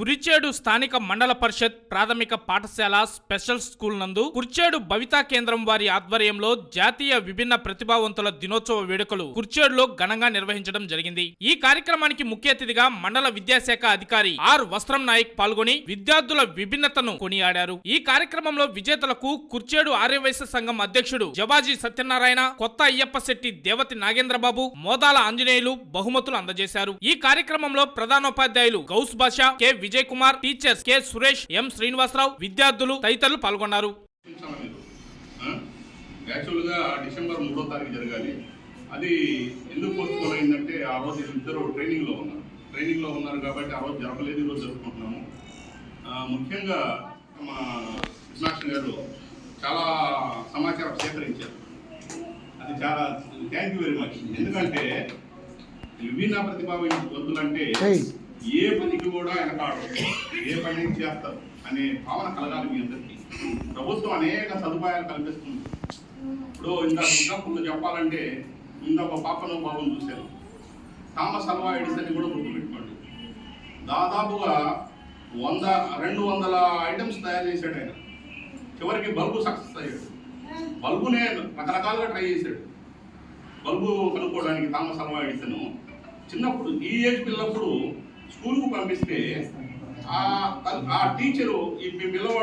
కురిచేడు స్థానిక మండల పరిషత్ ప్రాథమిక పాఠశాల స్పెషల్ స్కూల్ నందు కుర్చేడు భవితా కేంద్రం వారి ఆధ్వర్యంలో జాతీయ విభిన్న ప్రతిభావంతుల దినోత్సవ వేడుకలు కుర్చేడులో ఘనంగా నిర్వహించడం జరిగింది. ఈ కార్యక్రమానికి ముఖ్య అతిథిగా మండల విద్యాశాఖ అధికారి ఆర్ వస్త్రం నాయక్ పాల్గొని విద్యార్థుల విభిన్నతను కొనియాడారు. ఈ కార్యక్రమంలో విజేతలకు కుర్చేడు ఆర్యవైశ్య సంఘం అధ్యక్షుడు జవాజీ సత్యనారాయణ కొత్త అయ్యప్ప శెట్టి దేవతి నాగేంద్రబాబు మోదాల ఆంజనేయులు బహుమతులు అందజేశారు. ఈ కార్యక్రమంలో ప్రధానోపాధ్యాయులు Ghouse Basha K. Vijay Kumar teachers K. Suresh M. Srinivasarao విద్యార్థులు తదితరులు పాల్గొన్నారు? యాక్చువల్గా డిసెంబర్ మూడో తారీఖు జరగాలి. అది ఎందుకు పోస్ట్పోన్ అయిందంటే ఆ రోజు ఇద్దరు ట్రైనింగ్లో ఉన్నారు. ట్రైనింగ్లో ఉన్నారు కాబట్టి ఆ రోజు జరగలేదు ఈరోజు జరుపుకుంటున్నాము. ఆ, ముఖ్యంగా మా కృష్ణాక్షణ గారు చాలా సమాచారం సేకరించారు. అది చాలా థ్యాంక్ యూ వెరీ మచ్. ఎందుకంటే విభిన్న ప్రతిభావంతులంటే ఏ పనికి కూడా వెనకాడు ఏ పని చేస్తారు అనే భావన కలగాలి మీ అందరికీ. ప్రభుత్వం అనేక సదుపాయాలు కల్పిస్తుంది. ఇప్పుడు ఇంకా ఎగ్జాంపుల్ చెప్పాలంటే ఇందాక పాపను బాబుని చూశాను థామస్ అల్వా ఎడిసన్ కూడా గుర్తుపెట్టుకోండి. దాదాపుగా వంద రెండు వందల ఐటమ్స్ తయారు చేశాడు ఆయన. చివరికి బల్బు సక్సెస్ అయ్యాడు. బల్బునే రకరకాలుగా ట్రై చేశాడు. బల్బు కనుక్కోవడానికి థామస్ అల్వా ఎడిసన్ చిన్నప్పుడు ఈ ఏజ్ పిల్లప్పుడు స్కూల్కు పంపిస్తే ఆ టీచరు ఈ పిల్లవాడు